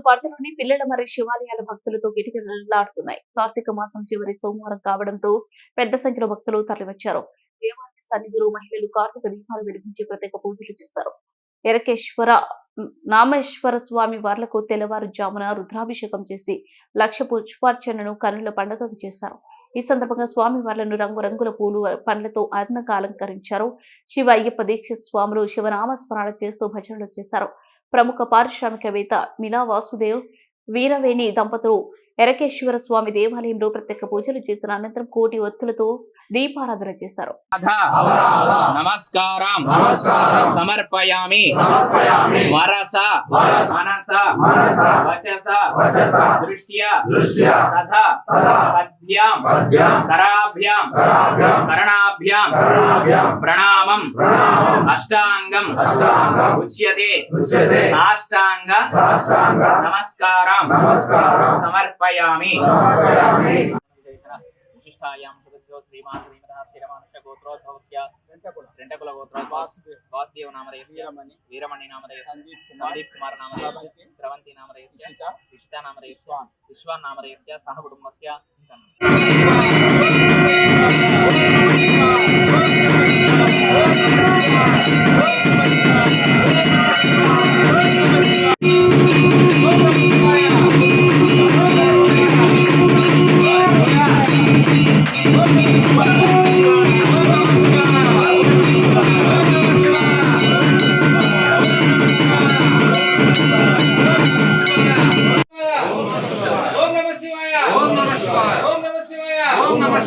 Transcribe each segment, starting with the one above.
పట్టణంలోని పిల్లల మరియు శివాలయాల భక్తులతో గిటగిటలాడుతున్నాయి కార్తీక మాసం చివరి సోమవారం కావడంతో పెద్ద సంఖ్యలో భక్తులు తరలివచ్చారు. దేవాలయ సన్నిధిలో మహిళలు కార్తీక దీపాలు వెలిగించి ప్రత్యేక పూజలు చేశారు. ఎరకేశ్వర నామేశ్వర స్వామి వార్లకు తెల్లవారుజామున రుద్రాభిషేకం చేసి లక్ష పుష్పార్చనను కన్నుల పండుగ చేశారు. ఈ సందర్భంగా స్వామి వార్లను రంగురంగుల పూలు పండ్లతో అదనంగా అలంకరించారు శివ అయ్యప్ప దీక్ష స్వాములు శివనామస్మరణ చేస్తూ భజనలు చేశారు. ప్రముఖ పారిశ్రామికవేత్త మిలా వాసుదేవ్ వీరవేణి దంపతులు ఎరకేశ్వర స్వామి దేవాలయంలో ప్రత్యేక పూజలు చేసిన అనంతరం కోటి ఒత్తులతో దీపారాధన చేశారు. అధ నమస్కారం. సమర్పయామి. సమర్పయామి. వరస. మనస. వచస. దృష్ట్యా. తథా. పద్భ్యాం. కరాభ్యాం కరణాభ్యాం. ప్రణామం. ప్రణామం. అష్టాంగం అష్టాంగం ఉచ్యతే. ఉచ్యతే. సాష్టాంగ. సాష్టాంగ. నమస్కారం. నమస్కారం. సమర్పయామి. సమర్పయామి. విశిష్టాయాం సుగంధో శ్రీమాన్ శ్రీమతః స్థిరమానస్య గోత్రోద్భవస్య. రెంటకుల. గోత్రోద్భవ వాసుదేవ నామధేయస్య. వీరమణి. వీరమణి నామధేయస్య. సందీప్ కుమార్. సందీప్ కుమార్ నామధేయస్య. స్రవంతి. నిషిత విషితా నామధేయస్య. విశ్వాన్. నామధేయస్య. సహ కుటుంబస్య.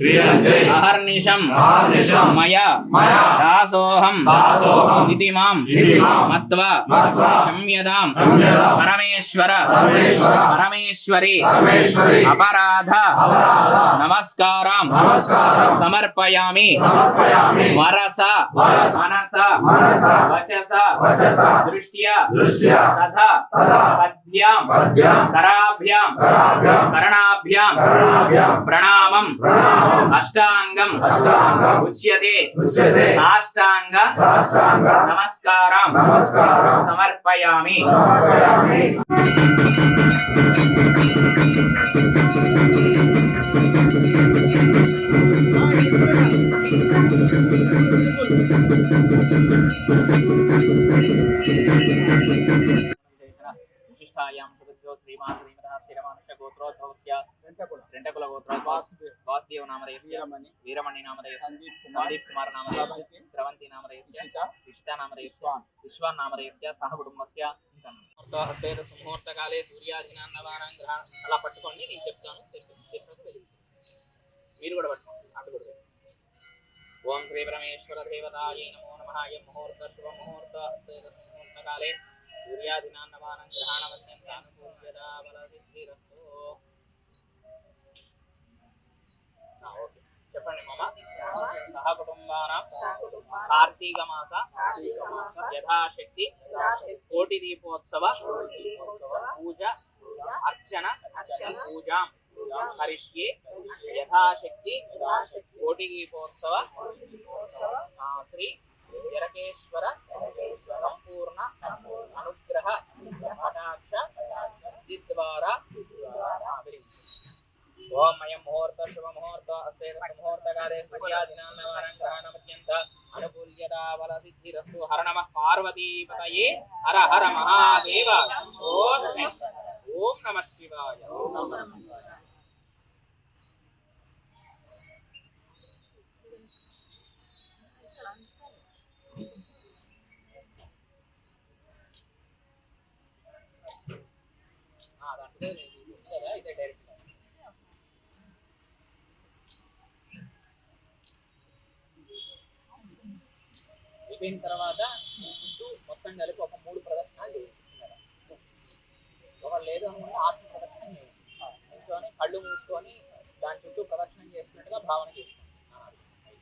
క్రియంతే అహర్నిశం అహర్నిశం మయా మయా దాసోహం దాసోహం ఇతి మాం ఇతి మాం మత్వా మత్వా సంయదాం సంయదాం పరమేశ్వర పరమేశ్వర పరమేశ్వరి పరమేశ్వరి అపరాధ అపరాధ నమస్కారం నమస్కారం సమర్పయామి సమర్పయామి వరస వరస మనస మనస వచస వచస దృష్ట్యా దృష్ట్యా తథా తథా పద్భ్యాం పద్భ్యాం కరాభ్యాం కరాభ్యాం కరణాభ్యాం కరుణాభ్యాం ప్రణామం ప్రణామం అష్టాంగం. ఉచ్యతే. సాష్టాంగ. నమస్కారం. నమస్కారం. సమర్పయామి. విశిష్టాయాం శ్రీమాన్ వెంటకుల రెంటకుల. గోత్రోద్భవ వాసుదేవ్. నామధేయస్య వీరమణి. వీరమణి నామధేయస్య సందీప్ కుమార్. నామధేయస్య స్రవంతి. నామధేయస్య విషితా నామధేయస్య విశ్వాన్. నామధేయస్య సహ కుటుంబస్య సుముహూర్తకాలే సూర్యాధినాన్నవానం గ్రహణ అలా పట్టుకోండి నేను చెప్తాను. మీరు కూడా పట్టుకోండి అటు కూడా పెట్టండి. ఓం శ్రీ పరమేశ్వర దేవతాయై నమో నమః అయం ముహూర్త శుభ ముహూర్త హస్తేన సుముహూర్తకాలే సూర్యాధినాన్నవానం గ్రహణమత్యంత అనుకూల్యదా బలసిద్ధిరస్తు. सहकुटुम्बानां कार्तीकमास यथाशक्ति कोटिदीपोत्सव पूजा अर्चन पूजां करिष्ये यथाशक्ति कोटिदीपोत्सव श्री यरकेश्वर संपूर्ण अनुग्रह कटाक्ष द्वारा ओम अयम मुहूर्त शुभ मुहूर्त अस्त అయం ముహూర్త శుభ ముహూర్త అస్తేన సుముహూర్తకాలే సూర్యాదినాన్నవారం గ్రహణమత్యంత అనుకూల్యతా బల సిద్ధిరస్తు హర నమ పార్వతీపతయే హర హర మహాదేవ ఓం శం- ఓం నమ శివాయ ఓం నమ శివాయ ఆ, దాంట్లో అయిపోయిన తర్వాత చుట్టూ మొత్తం కలిపి ఒక మూడు ప్రదక్షిణాలు చేయించుకున్నారు? ఒకళ్ళు లేదు అనుకుంటే ఆత్మ ప్రదక్షిణం చేయండి నిల్చొని కళ్ళు మూసుకొని దాని చుట్టూ ప్రదర్శన చేసుకున్నట్టుగా భావన చేస్తారు